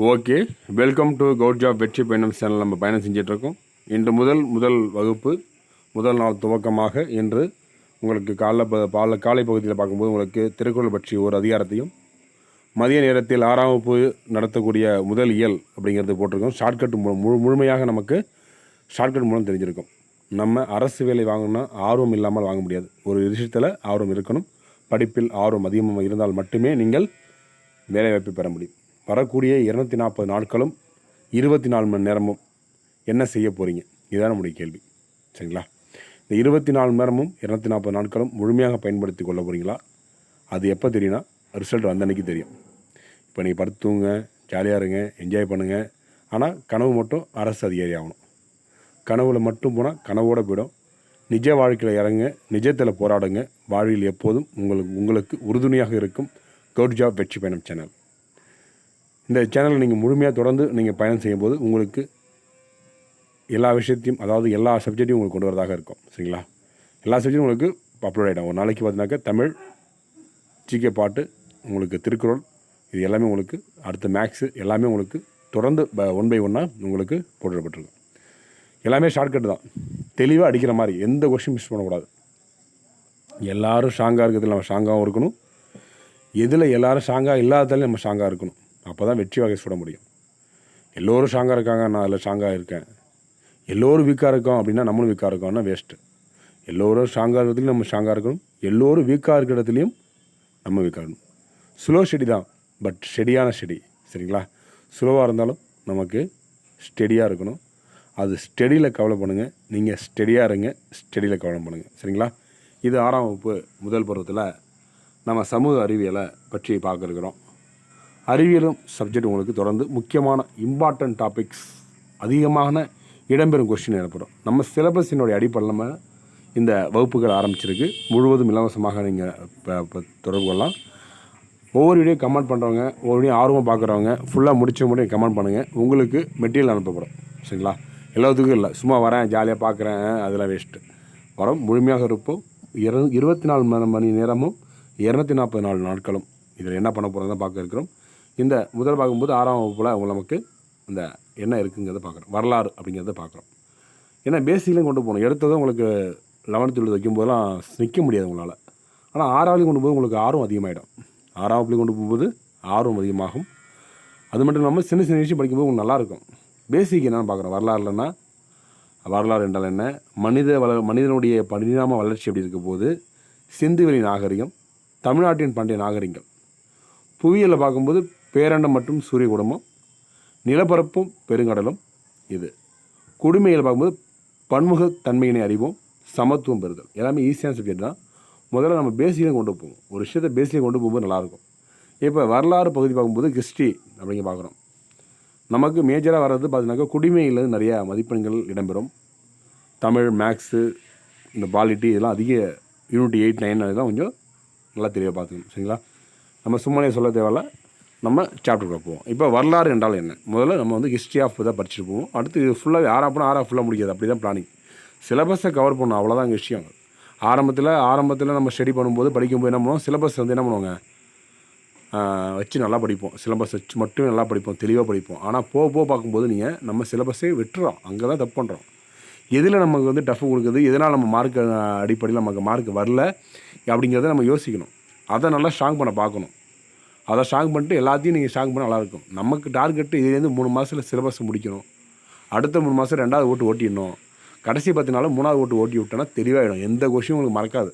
Okay welcome to govt job வெற்றி பயணம் channel நம்ம பயணம் செஞ்சிட்ருக்கோம். இன்று முதல் முதல் வகுப்பு முதல் நாள் துவக்கமாக இன்று உங்களுக்கு காலைல ப- பால காலை பகுதியில் பார்க்கும்போது உங்களுக்கு திருக்குறள் பற்றி ஒரு அதிகாரத்தையும் மதிய நேரத்தில் ஆறாம் வகுப்பு நடத்தக்கூடிய முதல் இயல் அப்படிங்கிறது போட்டிருக்கோம். ஷார்ட்கட் மூலம் முழு முழுமையாக நமக்கு ஷார்ட்கட் மூலம் தெரிஞ்சிருக்கும். நம்ம அரசு வேலை வாங்கணும்னா ஆர்வம் இல்லாமல் வாங்க முடியாது. ஒரு விஷயத்தில் ஆர்வம் இருக்கணும். படிப்பில் ஆர்வம் அதிகமாக இருந்தால் மட்டுமே நீங்கள் வேலைவாய்ப்பு பெற முடியும். வரக்கூடிய இரநூத்தி நாற்பது நாட்களும் இருபத்தி நாலு மணி நேரமும் என்ன செய்ய போகிறீங்க இதுதான் நம்முடைய கேள்வி. சரிங்களா? இந்த இருபத்தி நாலு மணி நேரமும் இரநூத்தி நாற்பது நாட்களும் முழுமையாக பயன்படுத்தி கொள்ள போகிறீங்களா அது எப்போ தெரியும்னா ரிசல்ட் வந்த அன்னைக்கு தெரியும். இப்போ நீங்கள் படுத்து தூங்க ஜாலியாக இருங்க என்ஜாய் பண்ணுங்கள் ஆனால் கனவு மட்டும் அரசு அதிகாரி ஆகணும். கனவுல மட்டும் போனால் கனவோடு போயிடும். நிஜ வாழ்க்கையில் இறங்க நிஜத்தில் போராடுங்க. வாழ்வில் எப்போதும் உங்களுக்கு உங்களுக்கு உறுதுணையாக இருக்கும். கவுட் ஜாப் வெற்றி பயணம் சேனல் இந்த சேனலை நீங்கள் முழுமையாக தொடர்ந்து நீங்கள் பயணம் செய்யும்போது உங்களுக்கு எல்லா விஷயத்தையும் அதாவது எல்லா சப்ஜெக்ட்டையும் உங்களுக்கு கொண்டு வரதாக இருக்கும். சரிங்களா? எல்லா சப்ஜெக்டும் உங்களுக்கு அப்லோட் ஆகிடும் ஒரு நாளைக்கு பார்த்தீங்கன்னாக்கா தமிழ் ஜிகே பாட்டு உங்களுக்கு திருக்குறள் இது எல்லாமே உங்களுக்கு அடுத்த மேக்ஸு எல்லாமே உங்களுக்கு தொடர்ந்து ஒன் பை ஒன்னாக உங்களுக்கு போட்டுடப்பட்டிருக்கும். எல்லாமே ஷார்ட்கட் தான். தெளிவாக அடிக்கிற மாதிரி எந்த கொஷின் மிஸ் பண்ணக்கூடாது. எல்லோரும் ஸ்ட்ராங்காக இருக்கிறதுல நம்ம ஸ்ட்ராங்காகவும் இருக்கணும். எதில் எல்லாரும் ஸ்ட்ராங்காக இல்லாததாலே நம்ம ஸ்ட்ராங்காக இருக்கணும். அப்போ தான் வெற்றி வகை சுட முடியும். எல்லோரும் ஸ்ட்ராங்காக இருக்காங்க நான் அதில் ஸ்ட்ராங்காக இருக்கேன். எல்லோரும் வீக்காக இருக்கோம் அப்படின்னா நம்மளும் வீக்காக இருக்கோம்னா வேஸ்ட்டு எல்லோரும் ஸ்ட்ராங்காக இருக்கிறதுலையும் நம்ம ஸ்ட்ராங்காக இருக்கணும். எல்லோரும் வீக்காக இருக்கிற இடத்துலையும் நம்ம வீக்காக இருக்கணும். ஸ்லோ ஸ்டெடி தான் பட் ஸ்டெடியான ஸ்டெடி சரிங்களா? ஸ்லோவாக இருந்தாலும் நமக்கு ஸ்டெடியாக இருக்கணும். அது ஸ்டெடியில் கவலை பண்ணுங்கள் நீங்கள் ஸ்டெடியாக இருங்க ஸ்டெடியில் கவலை பண்ணுங்கள் சரிங்களா? இது ஆறாம் வகுப்பு முதல் பருவத்தில் நம்ம சமூக அறிவியலை பற்றி பார்க்க இருக்கிறோம். அறிவியலும் சப்ஜெக்ட் உங்களுக்கு தொடர்ந்து முக்கியமான இம்பார்ட்டன்ட் டாபிக்ஸ் அதிகமான இடம்பெறும் கொஸ்டின் எனப்படும். நம்ம சிலபஸினுடைய அடிப்படையில் நம்ம இந்த வகுப்புகள் ஆரம்பிச்சிருக்கு. முழுவதும் இலவசமாக நீங்கள் இப்போ தொடர்பு கொள்ளலாம். ஒவ்வொரு வீடியோ கமெண்ட் பண்ணுறவங்க ஒவ்வொரு வீடியோ ஆர்வம் பார்க்குறவங்க ஃபுல்லாக முடிச்ச முடியும் கமெண்ட் பண்ணுங்கள் உங்களுக்கு மெட்டீரியல் அனுப்பப்படும். சரிங்களா? எல்லாத்துக்கும் இல்லை. சும்மா வரேன் ஜாலியாக பார்க்குறேன் அதெல்லாம் வேஸ்ட்டு வரோம். முழுமையாக இருப்போம். இரு இருபத்தி நாலு மணி மணி நேரமும் இரநூத்தி நாற்பது நாலு நாட்களும். இதில் என்ன பண்ண போகிறோம் தான் பார்க்க இருக்கிறோம். இந்த முதல் பார்க்கும்போது ஆறாம் வகுப்பில் அவங்க நமக்கு இந்த என்ன இருக்குங்கிறத பார்க்குறோம். வரலாறு அப்படிங்கிறத பார்க்குறோம். ஏன்னா பேசிக்லையும் கொண்டு போகணும். எடுத்ததும் உங்களுக்கு லெவன்த்து டுவெல்த் வைக்கும்போதெல்லாம் நிற்க முடியாது உங்களால். ஆனால் ஆறாவதுலையும் கொண்டு போது உங்களுக்கு ஆர்வம் அதிகமாகிடும் ஆறாம் வகுப்புலையும் கொண்டு போகும்போது ஆர்வம் அதிகமாகும். அது மட்டும் இல்லாமல் சின்ன சின்ன விஷயம் படிக்கும்போது உங்களுக்கு நல்லாயிருக்கும். பேசிக் என்னென்னு பார்க்குறோம். வரலாறுலன்னா வரலாறு என்றால் என்ன? மனித வள மனிதனுடைய பரிணாம வளர்ச்சி எப்படி இருக்க போது சிந்துவெளி நாகரிகம் தமிழ்நாட்டின் பண்டைய நாகரிகம். புவியியலில் பார்க்கும்போது பேரண்டம் மற்றும் சூரிய குடும்பம் நிலப்பரப்பும் பெருங்கடலும் இது. குடிமையில் பார்க்கும்போது பன்முக தன்மையினை அறிவோம் சமத்துவம் பெறுதல். எல்லாமே ஈஸியான சப்ஜெக்ட் தான். முதல்ல நம்ம பேசிக்கலாம் கொண்டு போவோம் ஒரு விஷயத்தை பேசிக்கையும் கொண்டு போகும்போது நல்லாயிருக்கும். இப்போ வரலாறு பகுதி பார்க்கும்போது ஹிஸ்ட்ரி அப்படிங்க பார்க்குறோம். நமக்கு மேஜராக வர்றது பார்த்தீங்கன்னாக்கா குடிமையில் நிறையா மதிப்பெண்கள் இடம்பெறும். தமிழ் மேக்ஸு இந்த பாலிட்டி இதெல்லாம் அதிக யூனிட் எயிட் நைன் அதெல்லாம் கொஞ்சம் நல்லா தெரிய பார்த்துக்கணும். சரிங்களா? நம்ம சும்மானே சொல்ல தேவையில்ல. நம்ம சாப்டருக்குள்ள போவோம். இப்போ வரலாறு என்றால் என்ன? முதல்ல நம்ம வந்து ஹிஸ்ட்ரி ஆஃப் இதை படிச்சுட்டு போவோம். அடுத்து இது ஃபுல்லாக ஆறாக போனால் ஆறாக ஃபுல்லாக முடியாது. அப்படி தான் பிளானிங் சிலபஸை கவர் பண்ணணும். அவ்வளோதான் விஷயம். ஆரம்பத்தில் ஆரம்பத்தில் நம்ம ஸ்டடி பண்ணும்போது படிக்கும்போது என்ன பண்ணுவோம்? சிலபஸ் வந்து என்ன பண்ணுவாங்க? வச்சு நல்லா படிப்போம். சிலபஸ் வச்சு மட்டும் நல்லா படிப்போம். தெளிவாக படிப்போம். ஆனால் போக போக பார்க்கும்போது நீங்கள் நம்ம சிலபஸே விட்டுறோம். அங்கே தான் தப்பு பண்ணுறோம் எதில் நமக்கு வந்து டஃப் கொடுக்குது? எதனால் நம்ம மார்க் அடிப்படையில் நமக்கு மார்க் வரல? அப்படிங்கிறத நம்ம யோசிக்கணும். அதை நல்லா ஸ்ட்ராங் பண்ண பார்க்கணும். அதை ஸ்ட்ராங் பண்ணிட்டு எல்லாத்தையும் நீங்கள் ஸ்ட்ராங் பண்ண நல்லாயிருக்கும். நமக்கு டார்கெட்டு இதுலேருந்து மூணு மாதத்தில் சிலபஸ் முடிக்கணும். அடுத்த மூணு மாதம் ரெண்டாவது ஓட்டு ஓட்டிடணும். கடைசி பத்து நாளும் மூணாவது ஓட்டு ஓட்டி விட்டோன்னா தெளிவாகிடும் எந்த கொஷினும் உங்களுக்கு மறக்காது.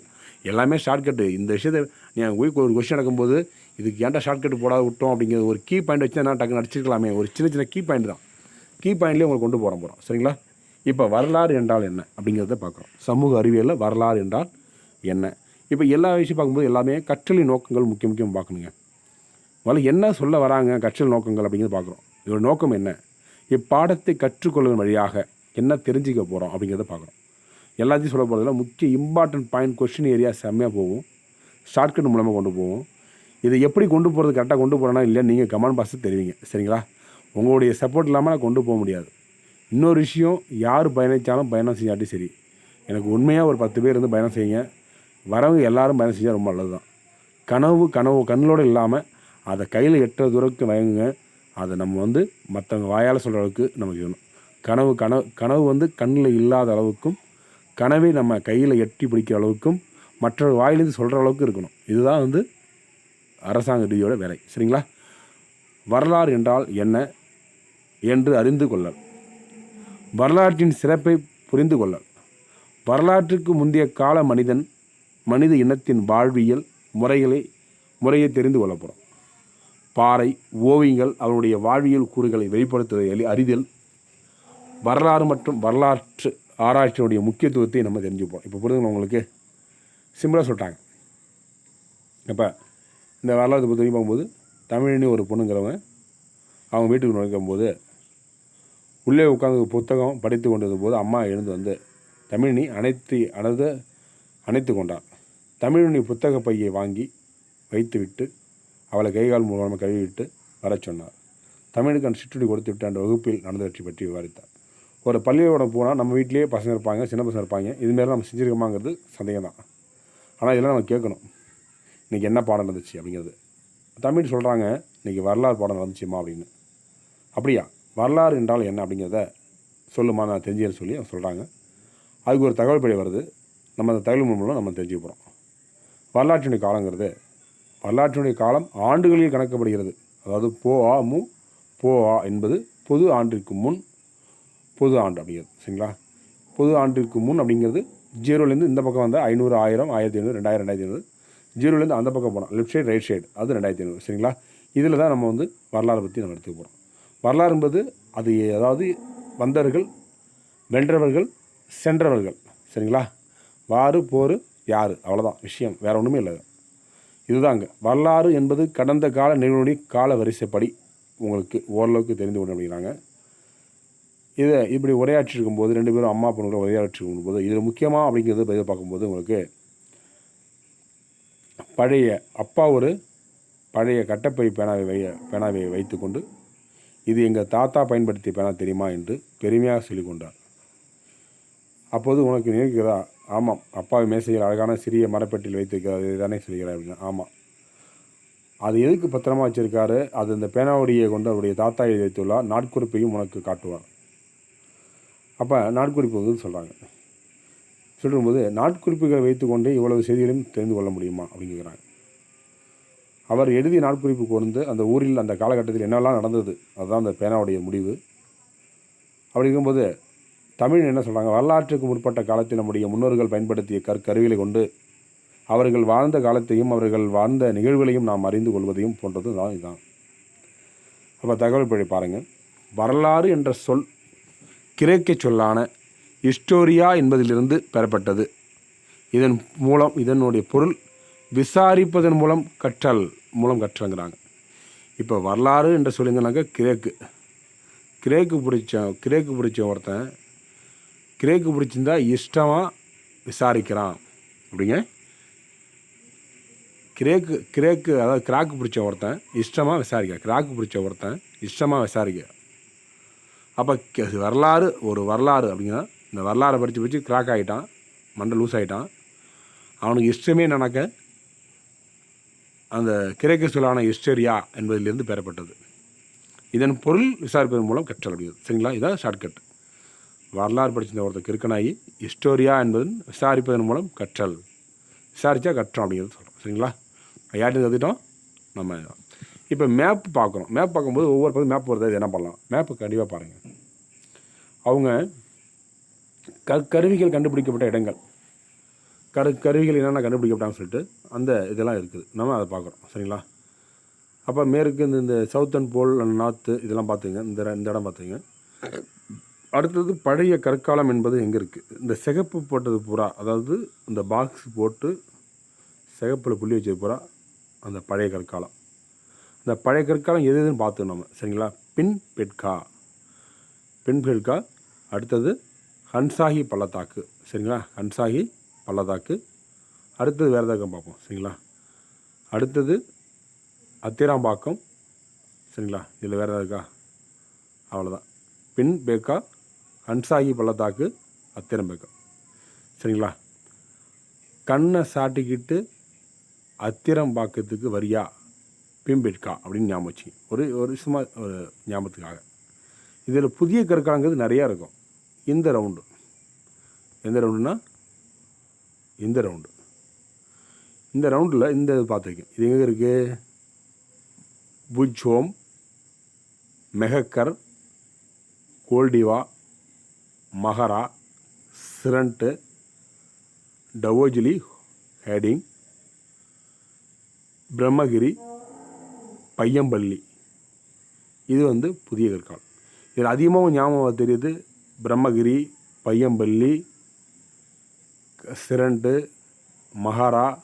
எல்லாமே ஷார்ட்கட்டு இந்த விஷயத்தை நீங்கள் போய் ஒரு கொஷின் நடக்கும்போது இதுக்கு ஏன்டா ஷார்ட்கட் போடாத விட்டோம் அப்படிங்கிறது ஒரு கீ பாயிண்ட் வச்சு நான் டக்குன்னு அடிச்சிருக்கலாமே. ஒரு சின்ன சின்ன கீ பாயிண்ட் தான். கீ பாயிண்ட்லேயே உங்களுக்கு கொண்டு போகிறோம் போகிறோம் சரிங்களா? இப்போ வரலாறு என்றால் என்ன அப்படிங்கிறத பார்க்குறோம். சமூக அறிவியலில் வரலாறு என்றால் என்ன? இப்போ எல்லா விஷயம் பார்க்கும்போது எல்லாமே கற்றலின் நோக்கங்கள் முக்கிய முக்கியம் பார்க்கணுங்க. முதல்ல என்ன சொல்ல வராங்க கற்றல் நோக்கங்கள் அப்படிங்கிறது பார்க்குறோம். இதோட நோக்கம் என்ன? இப்பாடத்தை கற்றுக்கொள்வதன் வழியாக என்ன தெரிஞ்சுக்க போகிறோம் அப்படிங்கிறத பார்க்குறோம். எல்லாத்தையும் சொல்ல போகிறதுல முக்கிய இம்பார்ட்டன்ட் பாயிண்ட் கொஷின் ஏரியா செம்மையாக போகும். ஷார்ட்கட் மூலமாக கொண்டு போவோம் இதை எப்படி கொண்டு போகிறது கரெக்டாக கொண்டு போகிறேன்னா இல்லையா நீங்கள் கமெண்ட் பாக்ஸில் தெரிவிங்க. சரிங்களா? உங்களுடைய சப்போர்ட் இல்லாமல் நான் கொண்டு போக முடியாது. இன்னொரு விஷயம் யார் பயணித்தாலும் பயணம் செஞ்சாட்டி சரி. எனக்கு உண்மையாக ஒரு பத்து பேர் இருந்து பயணம் செய்யுங்க. வரவங்க எல்லோரும் பயணம் செஞ்சால் ரொம்ப நல்லது தான் கனவு கனவு கண்ணோடு இல்லாமல் அதை கையில் எட்டுற தூரத்துக்கு வயங்குங்க அதை நம்ம வந்து மற்றவங்க வாயால் சொல்கிற அளவுக்கு நமக்கு வேணும் கனவு கனவு கனவு வந்து கண்ணில் இல்லாத அளவுக்கும் கனவை நம்ம கையில் எட்டி பிடிக்கிற அளவுக்கும் மற்றொரு வாயிலிருந்து சொல்கிற அளவுக்கு இருக்கணும். இதுதான் வந்து அரசாங்க ரீதியோட வேலை. சரிங்களா? வரலாறு என்றால் என்ன என்று அறிந்து கொள்ளல். வரலாற்றின் சிறப்பை புரிந்து கொள்ளல். வரலாற்றுக்கு முந்தைய கால மனிதன் மனித இனத்தின் வாழ்வியல் முறைகளை முறையை தெரிந்து கொள்ள போகிறோம் பாறை ஓவியங்கள் அவருடைய வாழ்வியல் கூறுகளை வெளிப்படுத்துவதை அறிதல் வரலாறு மற்றும் வரலாற்று ஆராய்ச்சியினுடைய முக்கியத்துவத்தை நம்ம தெரிஞ்சுப்போம். இப்போ புரிதுங்க உங்களுக்கு. சிம்பிளாக சொல்லிட்டாங்க. இப்போ இந்த வரலாற்று பற்றி பார்க்கும்போது தமிழினி ஒரு பொண்ணுங்கிறவங்க அவங்க வீட்டுக்கு நுழைக்கும்போது உள்ளே உட்காந்து புத்தகம் படித்து கொண்டிருந்த போது அம்மா எழுந்து வந்து தமிழினி அனைத்து அனது அணைத்து கொண்டார் தமிழினி புத்தக பையை வாங்கி வைத்துவிட்டு அவளை கைகால் மூலமாக கழுவிவிட்டு வரச் சொன்னார். தமிழுக்கு அந்த சிற்றுடி கொடுத்து விட்டு அந்த வகுப்பில் நடந்தவற்றை பற்றி விவாதித்தார் ஒரு பள்ளியோட போனால் நம்ம வீட்டிலேயே பசங்க இருப்பாங்க சின்ன பசங்க இருப்பாங்க. இதுமாரி நம்ம செஞ்சுருக்கோமாங்கிறது சந்தேகம் தான். ஆனால் இதெல்லாம் நம்ம கேட்கணும். இன்றைக்கி என்ன பாடம் நடந்துச்சு அப்படிங்கிறது. தமிழ் சொல்கிறாங்க இன்றைக்கி வரலாறு பாடம் நடந்துச்சுமா? அப்படின்னு. அப்படியா வரலாறு என்றால் என்ன? அப்படிங்கிறத சொல்லுமா நான் தெரிஞ்சுக்கிறேன்னு சொல்லி அவங்க சொல்கிறாங்க அதுக்கு ஒரு தகவல் படி வருது. நம்ம அந்த தகவல் மூலம் நம்ம தெரிஞ்சுக்க போகிறோம் வரலாற்றினுடைய காலங்கிறது வரலாற்றினுடைய காலம் ஆண்டுகளில் கணக்கப்படுகிறது. அதாவது போ ஆ மு போ ஆ என்பது பொது ஆண்டிற்கு முன் பொது ஆண்டு அப்படிங்கிறது. சரிங்களா? பொது ஆண்டிற்கு முன் அப்படிங்கிறது ஜீரோலேருந்து இந்த பக்கம் வந்தால் ஐநூறு ஆயிரம் ஆயிரத்தி ஐநூறு ரெண்டாயிரம் ரெண்டாயிரத்தி ஐநூறு. ஜீரோலேருந்து அந்த பக்கம் போனோம். Left side right side. அது ரெண்டாயிரத்தி ஐநூறு. சரிங்களா? இதில் தான் நம்ம வந்து வரலாறு பற்றி நம்ம எடுத்துக்க போகிறோம் வரலாறு என்பது அது அதாவது வந்தவர்கள் வென்றவர்கள் சென்றவர்கள். சரிங்களா? வாறு போர் யார்? அவ்வளோதான் விஷயம். வேறு ஒன்றுமே இல்லை. இதுதாங்க. வரலாறு என்பது கடந்த கால நிகழ்வுடைய கால வரிசைப்படி உங்களுக்கு ஓரளவுக்கு தெரிந்து கொண்டு அப்படிங்கிறாங்க இதை இப்படி உரையாற்றி இருக்கும்போது ரெண்டு பேரும் அம்மா பொண்ணுகளை உரையாற்றிருக்கும் போது இதில் முக்கியமாக அப்படிங்கிறது இதை பார்க்கும்போது உங்களுக்கு பழைய அப்பா ஒரு பழைய கட்டப்பை பேனாவை வை பேனாவை வைத்துக்கொண்டு இது எங்கள் தாத்தா பயன்படுத்திய பேனா தெரியுமா என்று பெருமையாக சொல்லிக்கொண்டார். அப்போது உனக்கு நினைக்கிறதா ஆமாம் அப்பாவை மேசையில் அழகான சிறிய மரப்பெட்டியில் வைத்திருக்கிறார் இதுதானே சொல்கிறார் அப்படின்னு. ஆமாம். அது எதுக்கு பத்திரமா வச்சிருக்காரு? அது அந்த பேனாவுடைய கொண்டு அவருடைய தாத்தா எழுதி வைத்துள்ளார் நாட்குறிப்பையும் உனக்கு காட்டுவார். அப்போ நாட்குறிப்பு வந்து சொல்கிறாங்க சொல்லும்போது நாட்குறிப்புகளை வைத்துக்கொண்டு இவ்வளவு செய்திகளையும் தெரிந்து கொள்ள முடியுமா? அப்படிங்கிறாங்க அவர் எழுதிய நாட்குறிப்பு கொண்டு அந்த ஊரில் அந்த காலகட்டத்தில் என்னெல்லாம் நடந்தது? அதுதான் அந்த பேனாவுடைய முடிவு. அப்படிங்கும்போது தமிழ் என்ன சொல்கிறாங்க வரலாற்றுக்கு முற்பட்ட காலத்தில் நம்முடைய முன்னோர்கள் பயன்படுத்திய கற்கருவிகளை கொண்டு அவர்கள் வாழ்ந்த காலத்தையும் அவர்கள் வாழ்ந்த நிகழ்வுகளையும் நாம் அறிந்து கொள்வதையும் போன்றது தான் இதுதான். அப்போ தகவல் படி பாருங்கள் வரலாறு என்ற சொல் கிரேக்க சொல்லான ஹிஸ்டோரியா என்பதிலிருந்து பெறப்பட்டது. இதன் மூலம் இதனுடைய பொருள் விசாரிப்பதன் மூலம் கற்றல் மூலம் கற்றங்கிறாங்க. இப்போ வரலாறு என்று சொல்லுங்கனாக்க கிரேக்கு. கிரேக்கு பிடிச்ச கிரேக்கு பிடிச்ச ஒருத்தன் கிரேக்கு பிடிச்சிருந்தா இஷ்டமாக விசாரிக்கிறான். அப்படிங்க? கிரேக்கு கிரேக்கு அதாவது கிராக்கு பிடிச்ச ஒருத்தன் இஷ்டமாக விசாரிக்க கிராக்கு பிடிச்ச ஒருத்தன் இஷ்டமாக விசாரிக்க. அப்போ வரலாறு ஒரு வரலாறு அப்படிங்கன்னா இந்த வரலாறை படித்து படித்து கிராக் ஆகிட்டான் மண்டை லூஸ் ஆகிட்டான் அவனுக்கு இஷ்டமே நடக்க அந்த கிரேக்க சொல்லான ஹிஸ்டரியா என்பதிலிருந்து பெறப்பட்டது. இதன் பொருள் விசாரிப்பதன் மூலம் கற்றல் அப்படிங்கிறது. சரிங்களா? இதான் ஷார்ட்கட் வரலாறு படிச்சிருந்த ஒருத்தர் கிறுக்கனாகி ஹிஸ்டோரியா என்பது விசாரிப்பதன் மூலம் கற்றல். விசாரித்தா கற்றோம் அப்படிங்கிறது சொல்கிறோம் சரிங்களா? யார்ட்டையும் கற்றுட்டோம் நம்ம இப்போ மேப் பார்க்குறோம் மேப் பார்க்கும்போது ஒவ்வொரு பக்கம் மேப் வருது என்ன பண்ணலாம்? மேப்பு கண்டிப்பாக பாருங்கள் அவங்க க கருவிகள் கண்டுபிடிக்கப்பட்ட இடங்கள். கரு கருவிகள் என்னென்ன கண்டுபிடிக்கப்பட்டாங்கன்னு சொல்லிட்டு அந்த இதெல்லாம் இருக்குது. நம்ம அதை பார்க்குறோம். சரிங்களா? அப்போ மேற்கு இந்த இந்த சவுத்தன் போல் நார்த்து இதெல்லாம் பார்த்துங்க இந்த இந்த இடம் பார்த்துங்க அடுத்தது பழைய கற்காலம் என்பது எங்கே இருக்குது இந்த சிகப்பு போட்டது புறா அதாவது இந்த பாக்ஸ் போட்டு சிகப்பில் புள்ளி வச்சது புறா அந்த பழைய கற்காலம். அந்த பழைய கற்காலம் எது எதுன்னு பார்த்துக்கணும் நம்ம சரிங்களா? பின் பெட்கா. பின் பெட்கா அடுத்தது ஹன்சாகி பள்ளத்தாக்கு சரிங்களா? ஹன்சாகி பள்ளத்தாக்கு. அடுத்தது வேறு ஏதாவது பார்ப்போம் சரிங்களா? அடுத்தது அத்திராம்பாக்கம் சரிங்களா? இதில் வேறு ஏதாவது இருக்கா? அவ்வளோதான் பின் பேக்கா அன்சாகி பள்ளத்தாக்கு அத்திரம்பக்கம் சரிங்களா? கண்ணை சாட்டிக்கிட்டு அத்திரம்பாக்கத்துக்கு வரியா? பிம்பிட்கா அப்படின்னு ஞாபகம் வச்சு. ஒரு ஒரு சும்மா ஒரு ஞாபகத்துக்காக. இதில் புதிய கற்காங்கிறது நிறையா இருக்கும். இந்த ரவுண்டு எந்த ரவுண்டுனா இந்த ரவுண்டு இந்த ரவுண்டில் இந்த இது பார்த்துருக்கேன் இது எங்கே இருக்குது புஜ்ஹோம் மெஹக்கர் கோல்டிவா மகரா சிரண்ட்டு டவோஜிலி ஹெடிங் பிரம்மகிரி பையம்பள்ளி. இது வந்து புதிய கற்காலம். இதில் அதிகமாக ஞாபகம் தெரியுது பிரம்மகிரி பையம்பள்ளி சிரண்டு மகாரா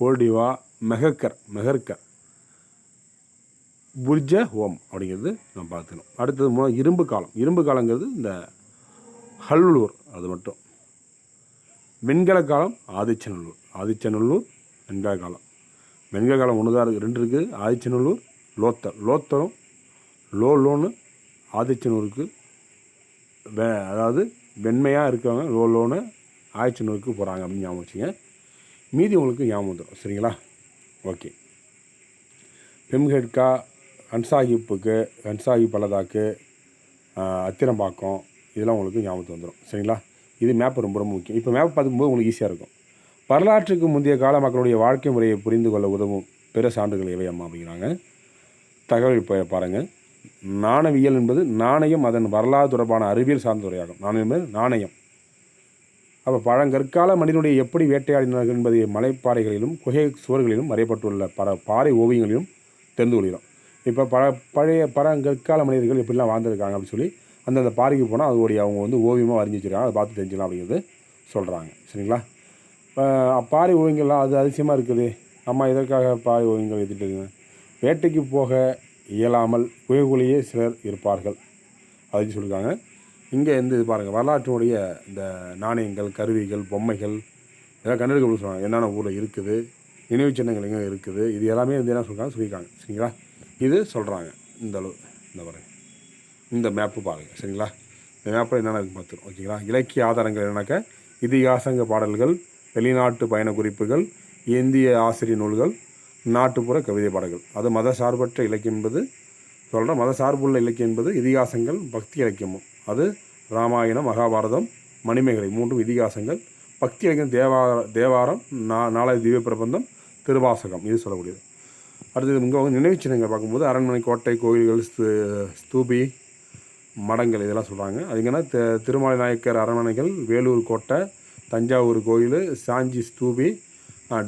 கோல்டிவா மெஹக்கர் மெஹர்கர் புர்ஜ ஹோம் அப்படிங்கிறது நம்ம பார்த்துக்கணும். அடுத்தது மூணு இரும்பு காலம். இரும்பு காலங்கிறது இந்த ஹல்லூர் அது மட்டும். வெண்கல காலம் ஆதிச்சநல்லூர். ஆதிச்சநல்லூர் வெண்கல காலம். வெண்கல காலம் ஒன்று தான் இருக்குது ரெண்டு இருக்குது ஆதிச்சநல்லூர் லோத்தர். லோத்தரும் லோ லோனு ஆதிச்சநூருக்கு வே அதாவது வெண்மையாக இருக்கவங்க லோ லோனு ஆதிச்சநூருக்கு போகிறாங்க அப்படின்னு ஞாபகம் வச்சுங்க. மீதி உங்களுக்கு ஞாபகம் வந்துடும் சரிங்களா? ஓகே. பெம்ஹெட்கா கன்சாகிப்புக்கு ஹன்சாகி பள்ளதாக்கு அத்திரம்பாக்கம் இதெல்லாம் உங்களுக்கு ஞாபகத்துக்கு வந்துடும் சரிங்களா? இது மேப் ரொம்ப ரொம்ப முக்கியம். இப்போ மேப் பார்க்கும்போது உங்களுக்கு ஈஸியாக இருக்கும். வரலாற்றுக்கு முந்தைய கால மக்களுடைய வாழ்க்கை முறையை புரிந்து கொள்ள உதவும் பிற சான்றுகள் இவை அம்மா அப்படிங்கிறாங்க. தகவல் இப்போ பாருங்கள் நாணவியல் என்பது நாணயம் அதன் வரலாறு தொடர்பான அறிவியல் சார்ந்த துறையாகும் நாணயம் என்பது நாணயம். அப்போ பழங்கற்கால மனிதனுடைய எப்படி வேட்டையாடினார்கள் என்பதை மலைப்பாறைகளிலும் குகை சுவர்களிலும் வரையப்பட்டுள்ள பல பாறை ஓவியங்களிலும் தெரிந்து கொள்கிறோம். இப்போ பல பழைய பழங்கற்கால மனிதர்கள் எப்படிலாம் வாழ்ந்திருக்காங்க அப்படின்னு சொல்லி அந்தந்த பாறைக்கு போனால் அதோடைய அவங்க வந்து ஓவியமாக வரைஞ்சி வச்சிருக்காங்க. அதை பார்த்து தெரிஞ்சுக்கலாம் அப்படிங்கிறது சொல்கிறாங்க சரிங்களா? இப்போ பாறை ஓவியங்கள்லாம் அது அதிசயமாக இருக்குது. அம்மா எதற்காக பாறை ஓவியங்கள் எழுதிட்டு வேட்டைக்கு போக இயலாமல் குகைக்குள்ளேயே சிலர் இருப்பார்கள். அதை சொல்லியிருக்காங்க இங்கே வந்து இது பாருங்கள் வரலாற்றினுடைய இந்த நாணயங்கள் கருவிகள் பொம்மைகள் இதெல்லாம் கண்டெடுக்க சொல்லுவாங்க என்னென்ன ஊரில் இருக்குது? நினைவு சின்னங்கள் எங்கே இருக்குது? இது எல்லாமே வந்து என்ன சொல்கிறாங்க சொல்லியிருக்காங்க. சரிங்களா? இது சொல்கிறாங்க இந்த அளவு. இந்த பாருங்கள் இந்த மேப்பு பாருங்கள் சரிங்களா? இந்த மேப்பில் என்னென்ன பார்த்துரும் ஓகேங்களா? இலக்கிய ஆதாரங்கள் என்னன்னாக்கா இதிகாசங்க பாடல்கள் வெளிநாட்டு பயண குறிப்புகள் இந்திய ஆசிரியர் நூல்கள் நாட்டுப்புற கவிதை பாடல்கள். அது மத சார்பற்ற இலக்கியம் என்பது சொல்கிறோம் மத சார்புள்ள இலக்கியம் என்பது இதிகாசங்கள் பக்தி இலக்கியமும். அது ராமாயணம் மகாபாரதம் மணிமேகலை மூன்றும் இதிகாசங்கள் பக்தி இலக்கியம் தேவார தேவாரம் நா நாளைய திவ்ய பிரபந்தம் திருவாசகம் இது சொல்லக்கூடியது. அடுத்தது இங்கே நினைவு சின்னங்கள் பார்க்கும்போது அரண்மனை கோட்டை கோயில்கள் ஸ்து- ஸ்தூபி மடங்கள் இதெல்லாம் சொல்கிறாங்க அதுங்கன்னா தி திருமலை நாயக்கர் அரண்மனைகள் வேலூர் கோட்டை தஞ்சாவூர் கோயில் சாஞ்சி ஸ்தூபி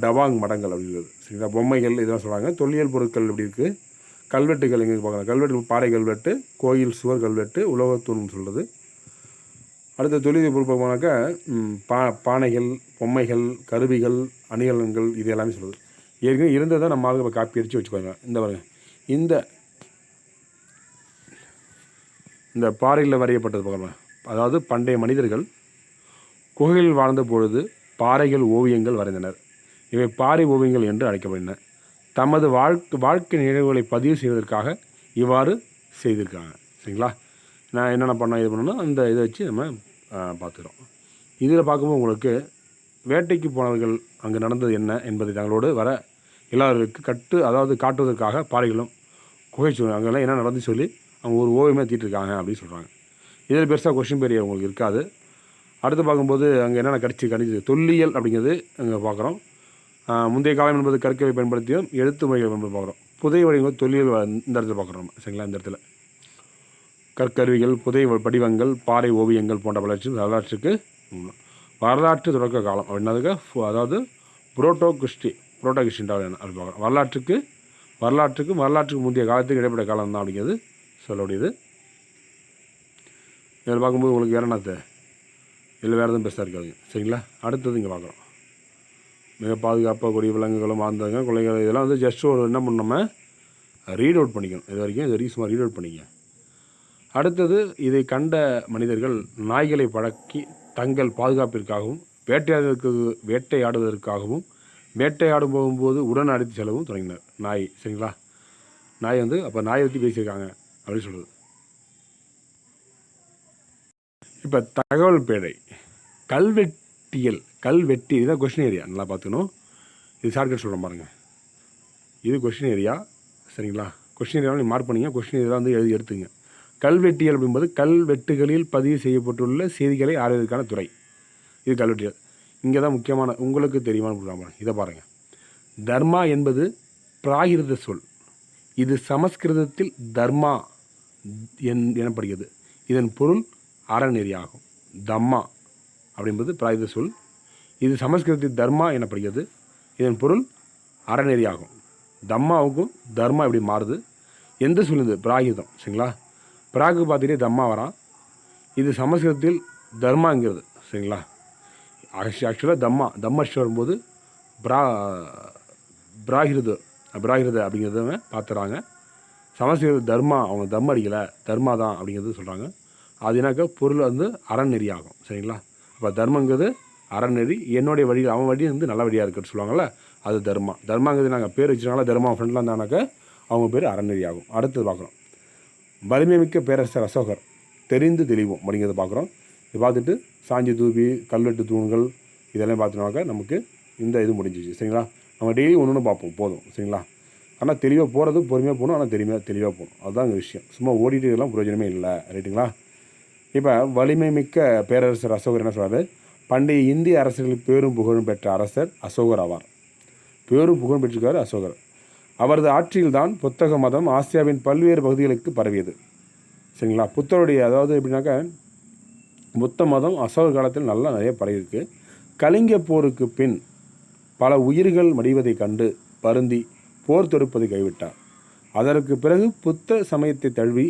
டபாங் மடங்கள் அப்படிங்கிறது சரிங்களா? பொம்மைகள் இதெல்லாம் சொல்கிறாங்க தொல்லியல் பொருட்கள் இப்படி இருக்குது கல்வெட்டுகள் எங்கே பார்க்கலாம். கல்வெட்டு பாறை கல்வெட்டு கோயில் சுவர் கல்வெட்டு உலகத்தூண்னு சொல்கிறது அடுத்த தொழில் பொருட்கள் போனாக்கா பா பானைகள் பொம்மைகள் கருவிகள் அணிகலன்கள் இது எல்லாமே சொல்கிறது ஏற்கனவே இருந்ததை நம்ம ஆளுங்க காப்பி அடித்து வச்சுக்கோங்க. இந்த பாருங்கள் இந்த இந்த பாறைகளில் வரையப்பட்டது பார்க்கலாம் அதாவது பண்டைய மனிதர்கள் குகைகளில் வாழ்ந்த பொழுது பாறைகள் ஓவியங்கள் வரைந்தனர். இவை பாறை ஓவியங்கள் என்று அழைக்கப்படுகின்றன. தமது வாழ்க்கை வாழ்க்கை நிகழ்வுகளை பதிவு செய்வதற்காக இவ்வாறு செய்திருக்காங்க சரிங்களா? நான் என்னென்ன பண்ண இது பண்ணணும் அந்த இதை வச்சு நம்ம பார்த்துக்கிறோம். இதில் பார்க்கும்போது உங்களுக்கு வேட்டைக்கு போனவர்கள் அங்கே நடந்தது என்ன என்பதை தங்களோடு வர எல்லாருக்கு கட்டு அதாவது காட்டுவதற்காக பாறைகளும் குகை சூழல் அங்கெல்லாம் என்ன நடந்து சொல்லி அவங்க ஒரு ஓவியமாக தீட்டிருக்காங்க அப்படின்னு சொல்கிறாங்க இதில் பெருசாக கொஷின் பெரிய உங்களுக்கு இருக்காது. அடுத்து பார்க்கும்போது அங்கே என்னென்ன கடிச்சு கணிச்சு தொல்லியல் அப்படிங்கிறது அங்கே பார்க்குறோம். முந்தைய காலம் என்பது கற்களை பயன்படுத்தியும் எழுத்து முறைகளை பயன்படுத்தி பார்க்குறோம். புதை வடிவங்கள் தொல்லியல் இந்த இடத்துல பார்க்குறோம். நம்ம சரிங்களா இந்த இடத்துல. கற்கருவிகள் புதை படிவங்கள் பாறை ஓவியங்கள் போன்ற வளர்ச்சி வரலாற்றுக்கு வரலாற்று தொடக்க காலம் அப்படின்னதுக்கு அதாவது புரோட்டோ கிறிஸ்டி புரோட்டோ கிறிஸ்டின் என்ன அப்படி பார்க்குறோம். வரலாற்றுக்கு வரலாற்றுக்கு வரலாற்றுக்கு முந்தைய காலத்துக்கு இடைப்பட்ட காலம் தான் அப்படிங்கிறது சொல்லக்கூடியது. இதில் பார்க்கும்போது உங்களுக்கு வேற இல்லை இதில் வேறு எதுவும் பெருசாக இருக்காதுங்க சரிங்களா? அடுத்தது இங்கே பார்க்குறோம். மிக பாதுகாப்பாக கூடிய விலங்குகளும் வாழ்ந்தவங்க குழந்தைகள் இதெல்லாம் வந்து ஜஸ்ட் ஒரு என்ன பண்ணோம் ரீட் அவுட் பண்ணிக்கணும். இது வரைக்கும் இது ரீசுமாக ரீட் அவுட் பண்ணிக்க அடுத்தது இதை கண்ட மனிதர்கள் நாய்களை பழக்கி தங்கள் பாதுகாப்பிற்காகவும் வேட்டையாடுவதற்கு வேட்டையாடுவதற்காகவும் வேட்டையாடும் போகும்போது உடன் அடித்து செலவும் தொடங்கினர். நாய். சரிங்களா? நாய் வந்து அப்போ நாயை பற்றி பேசியிருக்காங்க. அப்படின்னு சொல்லுது இப்போ தகவல் பேழை கல்வெட்டியல் கல்வெட்டி இதுதான் கொஷின் ஏரியா நல்லா பார்த்துக்கணும். இது ஷார்ட்கட் சொல்கிறேன் பாருங்கள் இது கொஷின் ஏரியா சரிங்களா? கொஸ்டின் நீங்கள் மார்க் பண்ணிங்க. கொஸ்டின் ஏரியா வந்து எழுதி எடுத்துங்க. கல்வெட்டியல் அப்படிங்கும்போது கல்வெட்டுகளில் பதிவு செய்யப்பட்டுள்ள செய்திகளை ஆராய்வதற்கான துறை. இது கல்வெட்டியல். இங்கே தான் முக்கியமான உங்களுக்கு தெரியுமான ப்ரோக்ராம் இதை பாருங்கள் தர்மா என்பது பிராகிருத சொல். இது சமஸ்கிருதத்தில் தர்மா என் எனப்படுகிறது. இதன் பொருள் அறநெறியாகும். தம்மா அப்படின்பது பிராயுத சொல். இது சமஸ்கிருதத்தில் தர்மா எனப்படுகிறது. இதன் பொருள் அறநெறியாகும். தம்மாவுக்கும் தர்மா எப்படி மாறுது. எந்த சொல்லுது பிராகிருதம் சரிங்களா? பிராகு பார்த்துட்டே தம்மா வரான் இது சமஸ்கிருதத்தில் தர்மாங்கிறது சரிங்களா? ஆக்சுவலாக தம்மா தம்மர்ஷி வரும்போது பிரா பிராகிருதம் பிராகிரத அப்படிங்கிறத பார்த்துறாங்க. சமஸ்கிருத தர்மா அவங்க தர்ம அடிக்கலை தர்மா தான் அப்படிங்கிறது சொல்கிறாங்க அது என்னக்கா? பொருள் வந்து அறநெறியாகும். சரிங்களா? அப்போ தர்மங்கிறது அறநெறி என்னுடைய வழி அவன் வழி வந்து நல்ல வழியாக இருக்குன்னு சொல்லுவாங்கள்ல அது தர்மா. தர்மாங்கிறது நாங்கள் பேர் வச்சுருக்காங்களா தர்மா ஃப்ரெண்ட்லாம் இருந்தானாக்கா அவங்க பேர் அறநெறி ஆகும் அடுத்தது பார்க்குறோம். வலிமை மிக்க பேரரசர் அசோகர் தெரிந்து தெளிவோம் அப்படிங்கிறத பார்க்குறோம். இது பார்த்துட்டு சாஞ்சி தூபி கல்வெட்டு தூண்கள் இதெல்லாம் பார்த்தோம்னாக்கா நமக்கு இந்த இது முடிஞ்சிச்சு. சரிங்களா? நம்ம டெய்லி ஒன்று ஒன்று பார்ப்போம் போதும் சரிங்களா? ஆனால் தெளிவாக போகிறது பொறுமையாக போகணும் ஆனால் தெளிவாக தெளிவாக போகணும். அதுதான் அங்கே விஷயம். சும்மா ஓடிட்டு இதெல்லாம் பிரயோஜனமே இல்லை ரைட்டுங்களா? இப்போ வலிமை மிக்க பேரரசர் அசோகர் என்ன சொல்கிறாரு பண்டைய இந்திய அரசர்களில் பேரும் புகழும் பெற்ற அரசர் அசோகர் ஆவார். பேரும் புகழும் பெற்றிருக்கார் அசோகர். அவரது ஆட்சியில்தான் புத்தக மதம் ஆசியாவின் பல்வேறு பகுதிகளுக்கு பரவியது. சரிங்களா? புத்தருடைய அதாவது எப்படின்னாக்கா புத்த மதம் அசோகர் காலத்தில் நல்லா நிறைய பரவியிருக்கு. கலிங்க போருக்கு பின் பல உயிர்கள் மடிவதைக் கண்டு வருந்தி போர் தொடுப்பதை கைவிட்டார். அதற்கு பிறகு புத்த சமயத்தை தழுவி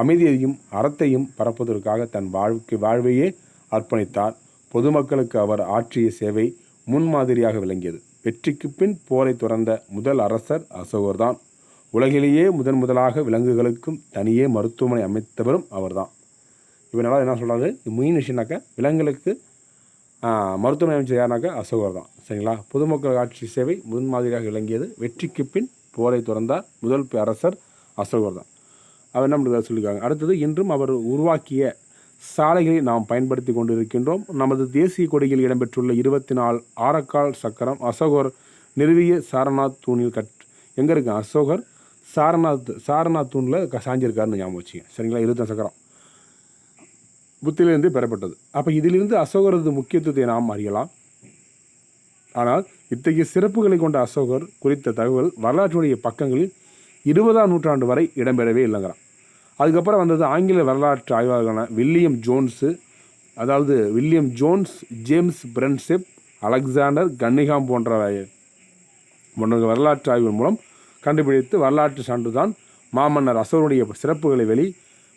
அமைதியையும் அறத்தையும் பரப்புவதற்காக தன் வாழ்க்கை வாழ்வையே அர்ப்பணித்தார். பொதுமக்களுக்கு அவர் ஆற்றிய சேவை முன்மாதிரியாக விளங்கியது. வெற்றிக்கு பின் போரை துறந்த முதல் அரசர் அசோகர்தான். உலகிலேயே முதன் முதலாக விலங்குகளுக்கும் தனியே மருத்துவமனை அமைத்தவரும் அவர்தான். இவனால் என்ன சொல்கிறாரு மீன் விஷயம்னாக்க விலங்குகளுக்கு மருத்துவமனை அமைச்சர் யாருனாக்கா அசோகர் தான். சரிங்களா? பொதுமக்கள் ஆட்சி சேவை முன்மாதிரியாக விளங்கியது. வெற்றிக்கு பின் போரை துறந்தார் முதல் அரசர் அசோகர் தான். அவர் என்ன பண்ணுறதா சொல்லியிருக்காங்க? அடுத்தது இன்றும் அவர் உருவாக்கிய சாலைகளை நாம் பயன்படுத்தி கொண்டிருக்கின்றோம். நமது தேசிய கொடியில் இடம்பெற்றுள்ள இருபத்தி நாலு ஆரக்கால் சக்கரம் அசோகர் நிறுவிய சாரநாத் தூணில் கட் எங்கே இருக்கு? அசோகர் சாரநாத் சாரநாத் தூணில் க- சாஞ்சிருக்காருன்னு ஞாபகம் வச்சுங்க சரிங்களா? இருபத்தி சக்கரம். புத்திலிருந்து பெறப்பட்டது. அப்போ இதிலிருந்து அசோகரது முக்கியத்துவத்தை நாம் அறியலாம். ஆனால் இத்தகைய சிறப்புகளை கொண்ட அசோகர் குறித்த தகவல் வரலாற்றுடைய பக்கங்களில் இருபதாம் நூற்றாண்டு வரை இடம்பெறவே இல்லைங்கிறான். அதுக்கப்புறம் வந்தது ஆங்கில வரலாற்று ஆய்வாளர்களான வில்லியம் ஜோன்ஸு அதாவது William Jones James Prinsep Alexander Cunningham போன்ற போன்ற வரலாற்று ஆய்வு மூலம் கண்டுபிடித்து வரலாற்று சான்றுதான் மாமன்னர் அசோகருடைய சிறப்புகளை வெளி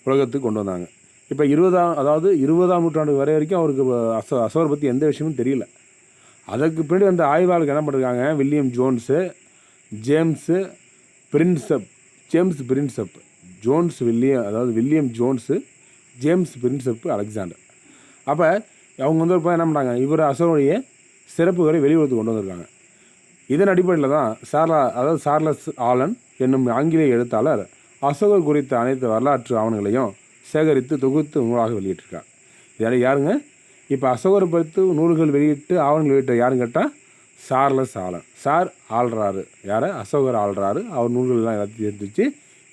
உலகத்துக்கு கொண்டு வந்தாங்க. இப்போ இருபதாம் அதாவது இருபதாம் நூற்றாண்டு வரை வரைக்கும் அவருக்கு அசோ அசோர் பற்றி எந்த விஷயமும் தெரியல. அதற்கு பின்னாடி அந்த ஆய்வாளர்கள் என்ன பண்ணிருக்காங்க? William Jones James Prinsep James Prinsep Jones William அதாவது William Jones James Prinsep Alexander. அப்போ அவங்க வந்து இப்போ என்ன பண்ணாங்க? இவர் அசோருடைய சிறப்புகளை வெளியுறத்து கொண்டு வந்திருக்காங்க. இதன் அடிப்படையில் தான் சார்லா அதாவது சார்லஸ் ஆலன் என்னும் ஆங்கிலேய எழுத்தாளர் அசோகர் குறித்த அனைத்து வரலாற்று ஆவணங்களையும் சேகரித்து தொகுத்து நூலாக வெளியிட்டிருக்கார். யார் யாருங்க? இப்போ அசோகரை பற்றி நூல்கள் வெளியிட்டு ஆவணங்கள் வெளியிட்ட யாருன்னு கேட்டால் சார்லஸ் ஆலன். சார் ஆள்றாரு. யாரை? அசோகர் ஆள்றாரு. அவர் நூல்கள்லாம் எல்லாத்தையும் தெரிஞ்சிச்சு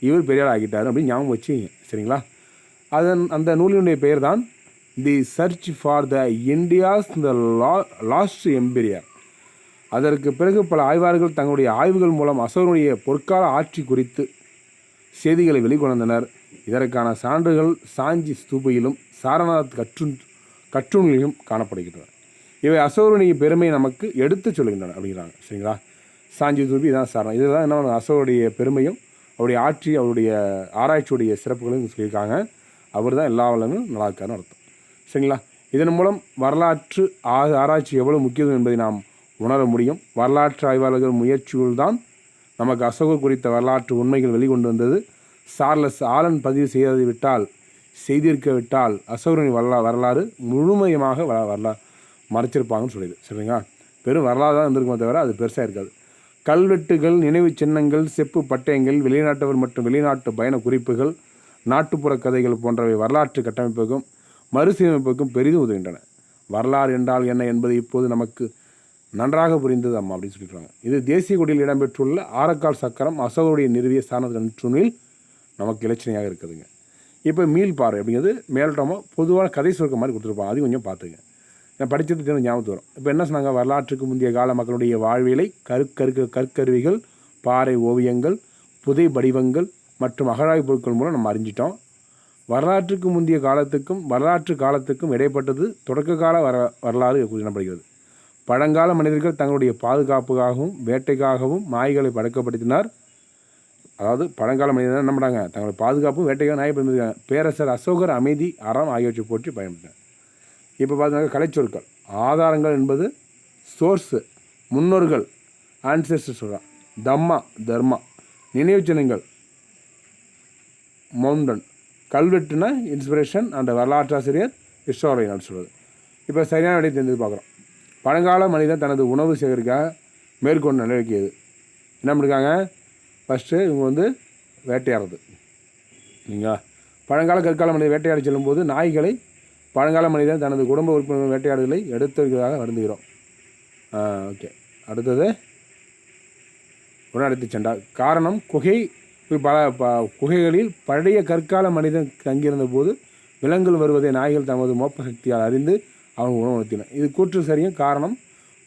இவர் பெரியார் ஆகிட்டார் அப்படின்னு ஞாபகம் வச்சுங்க சரிங்களா? அதன் அந்த நூலினுடைய பெயர் தான் the search for the India's the law lost emperor. அதற்கு பிறகு பல ஆய்வாளர்கள் தங்களுடைய ஆய்வுகள் மூலம் அசோகனுடைய பொற்கால ஆட்சி குறித்து செய்திகளை வெளிக்கொணர்ந்தனர். இதற்கான சான்றுகள் சாஞ்சி ஸ்தூபையிலும் சாரநாத் கற்று கற்றுணிலும் காணப்படுகின்றன. இவை அசோகனுடைய பெருமை நமக்கு எடுத்துச் சொல்கின்றன அப்படிங்கிறாங்க. சரிங்களா? சாஞ்சி தூபி இதான் சாரணம். இதுதான் என்ன அசோகருடைய பெருமையும் அவருடைய ஆட்சி அவருடைய ஆராய்ச்சியுடைய சிறப்புகளையும் சொல்லியிருக்காங்க. அவர் தான் எல்லா வளங்களும் நல்லா இருக்காருன்னு அர்த்தம். சரிங்களா? இதன் மூலம் வரலாற்று ஆ- ஆராய்ச்சி எவ்வளோ முக்கியம் என்பதை நாம் உணர முடியும். வரலாற்று ஆய்வாளர்கள் முயற்சிகள் தான் நமக்கு அசோகர் குறித்த வரலாற்று உண்மைகள் வெளிக்கொண்டு வந்தது. சார்லஸ் ஆலன் பதிவு செய்ததை விட்டால் செய்திருக்க விட்டால் அசோகரின் வரலா வரலாறு முழுமையமாக வ வரலா மறைச்சிருப்பாங்கன்னு சொல்லிது. சரிங்களா? பெரும் வரலாறு தான் இருந்திருக்குமே தவிர அது பெருசாக இருக்காது. கல்வெட்டுகள் நினைவுச் சின்னங்கள் செப்பு பட்டயங்கள் வெளிநாட்டவர் மற்றும் வெளிநாட்டு பயண குறிப்புகள் நாட்டுப்புற கதைகள் போன்றவை வரலாற்று கட்டமைப்புக்கும் மறுசீரமைப்புக்கும் பெரிதும் உதவுகின்றன. வரலாறு என்றால் என்ன என்பது இப்போது நமக்கு நன்றாக புரிந்தது அம்மா அப்படின்னு சொல்லிடுறாங்க. இது தேசிய கொடியில் இடம்பெற்றுள்ள ஆரக்கால் சக்கரம் அசோகருடைய நிறுவிய சாண நூலில் நமக்கு இலச்சனையாக இருக்குதுங்க. இப்போ மீள் பாறை அப்படிங்கிறது மேலோட்டமாக பொதுவான கதை சுருக்க மாதிரி கொடுத்துருப்பாங்க. அதையும் கொஞ்சம் பார்த்துங்க. நான் படித்தது தினம் ஞாபகத்து வரும். இப்போ என்ன சொன்னாங்க? வரலாற்றுக்கு முந்தைய கால மக்களுடைய வாழ்வியலை கருக்கருக்கு கற்கருவிகள் பாறை ஓவியங்கள் புதை வடிவங்கள் மற்றும் அகழாய்வு பொருட்கள் மூலம் நம்ம அறிஞ்சிட்டோம். வரலாற்றுக்கு முந்தைய காலத்துக்கும் வரலாற்று காலத்துக்கும் இடைப்பட்டது தொடக்க கால வர வரலாறு கூறப்படுகிறது பழங்கால மனிதர்கள் தங்களுடைய பாதுகாப்புக்காகவும் வேட்டைக்காகவும் நாய்களை பழக்கப்படுத்தினார். அதாவது பழங்கால மனிதனாக என்ன பண்ணாங்க தங்களை பாதுகாப்பும் வேட்டைக்காக நாயை பயன்படுத்தினாங்க பேரரசர் அசோகர் அமைதி அறம் ஆகியவற்றை போற்றி பயன்படுத்தினார் இப்போ பார்த்தீங்கன்னா கலைச்சொற்கள். ஆதாரங்கள் என்பது சோர்ஸு முன்னோர்கள் ஆன்சஸ்டர் சொல்கிறான் தம்மா தர்மா. நினைவு சின்னங்கள் மவுண்டன் கல்வெட்டுனா இன்ஸ்பிரேஷன் அண்ட் வரலாற்றாசிரியர் ஹிஸ்டாரியன் சொல்வது இப்போ சரியான விடை தெரிஞ்சு பார்க்குறோம். பழங்கால மனிதன் தனது உணவு சேகரிக்க மேற்கொண்டு நடவடிக்கையது என்ன பண்ணிருக்காங்க? ஃபஸ்ட்டு இவங்க வந்து வேட்டையாடுறது. நீங்கள் பழங்கால கற்கால மனிதன் வேட்டையாடி செல்லும்போது நாய்களை பழங்கால மனிதன் தனது குடும்ப உறுப்பினர் வேட்டையாடுதலை எடுத்திருக்கிறதாக வருந்துகிறோம். ஓகே அடுத்தது உடனடித்து சென்றார். காரணம் குகை பல ப குகைகளில் பழைய கற்கால மனிதன் தங்கியிருந்த போது விலங்குகள் வருவதை நாய்கள் தமது மோப்ப சக்தியால் அறிந்து அவங்க உணவுத்தின இது கூற்று சரியும் காரணம்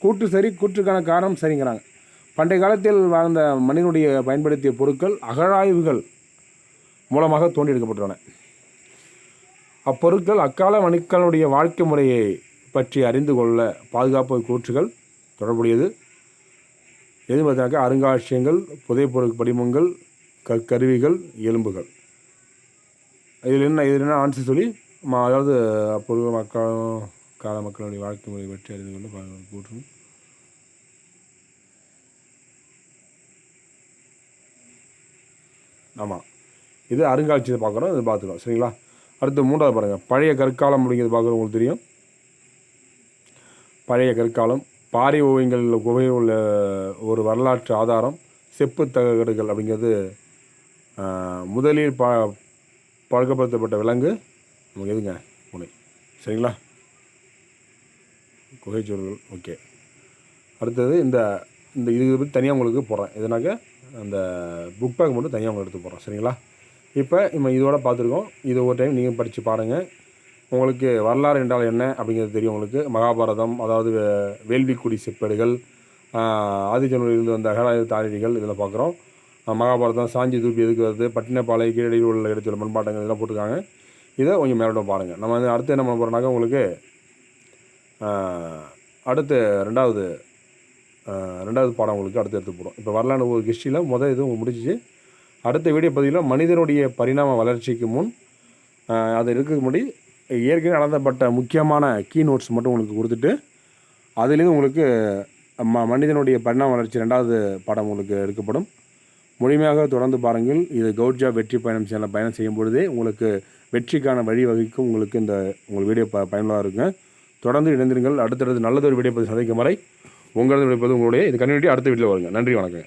கூற்று சரி கூற்றுக்கான காரணம் சரிங்கிறாங்க. பண்டைய காலத்தில் வாழ்ந்த மனிதனுடைய பயன்படுத்திய பொருட்கள் அகழாய்வுகள் மூலமாக தோண்டி எடுக்கப்பட்டுள்ளன அப்பொருட்கள் அக்கால மனுக்களுடைய வாழ்க்கை முறையை பற்றி அறிந்து கொள்ள பாதுகாப்பு கூற்றுகள் தொடர்புடையது. எது பார்த்தாக்கா அருங்காட்சியங்கள் புதைப்பொருள் படிமங்கள் கருவிகள் எலும்புகள். இதில் என்ன இதில் என்ன ஆன்சர் சொல்லி அதாவது அப்பொழுது மக்கள் கால மக்களுடைய வாழ்க்கை முறை பற்றி அறிந்து கொள்ள பாதுகாப்பு கூற்றும். ஆமாம் இது அருங்காட்சியத்தை பார்க்குறோம் இது பார்த்துக்கலாம். சரிங்களா? அடுத்து மூன்றாவது பாருங்கள் பழைய கற்காலம் அப்படிங்கிறது பார்க்குறது உங்களுக்கு தெரியும். பழைய கற்காலம் பாறை ஓவியங்களில் குகை உள்ள ஒரு வரலாற்று ஆதாரம் செப்பு தகடுகள் அப்படிங்கிறது முதலில் ப பழக்கப்படுத்தப்பட்ட விலங்கு. நமக்கு எதுங்க? முனை சரிங்களா? குகைச்சூழல்கள் ஓகே. அடுத்தது இந்த இந்த இது பற்றி தனியாக உங்களுக்கு போடுறேன். எதுனாக்க அந்த புக் பேக் மட்டும் தனியாக உங்களுக்கு எடுத்து போகிறோம் சரிங்களா? இப்போ நம்ம இதோட பார்த்துருக்கோம். இது ஒரு டைம் நீங்கள் படித்து பாருங்கள் உங்களுக்கு வரலாறு என்றால் என்ன அப்படிங்கிறது தெரியும் உங்களுக்கு. மகாபாரதம் அதாவது வே- வேள்விக்குடி செப்பேடுகள் ஆதிச்சனூரிலிருந்து வந்த அகராய தாரிகள் இதில் பார்க்குறோம். மகாபாரதம் சாஞ்சி தூப்பி எதுக்கு வருது? பட்டினப்பாலை கீழடியில் உள்ள இடத்துல மண்பாட்டங்கள் இதெல்லாம் போட்டிருக்காங்க. இதை கொஞ்சம் மேலோட்டம் பாருங்கள் நம்ம வந்து அடுத்து என்ன பண்ண போகிறோம்னாக்கா உங்களுக்கு அடுத்து ரெண்டாவது ரெண்டாவது பாடம் உங்களுக்கு அடுத்து எடுத்து போடும் இப்போ வரலாறு ஒரு ஹிஸ்ட்ரியில் முதல் இது முடிஞ்சிச்சு. அடுத்த வீடியோ பதிவில் மனிதனுடைய பரிணாம வளர்ச்சிக்கு முன் அது இருக்கிறதுக்கு முன்னாடி ஏற்கனவே நடந்தப்பட்ட முக்கியமான கீ நோட்ஸ் மட்டும் உங்களுக்கு கொடுத்துட்டு அதுலேருந்து உங்களுக்கு ம மனிதனுடைய பரிணாம வளர்ச்சி ரெண்டாவது பாடம் உங்களுக்கு எடுக்கப்படும். முழுமையாக தொடர்ந்து பாருங்கள். இது கவுட்ஜா வெற்றி பயணம் சேனல் பயணம் செய்யும் பொழுதே உங்களுக்கு வெற்றிக்கான வழிவகைக்கும் உங்களுக்கு இந்த உங்கள் வீடியோ ப பயனுள்ளதாக இருக்குங்க தொடர்ந்து இணைந்திருங்கள். அடுத்தடுத்து நல்லதொரு வீடியோ பதிவு சந்திக்கும் வரை உங்களது உங்களுடைய. இது கண்டிப்பாக அடுத்த வீட்டில் வருங்க. நன்றி வணக்கம்.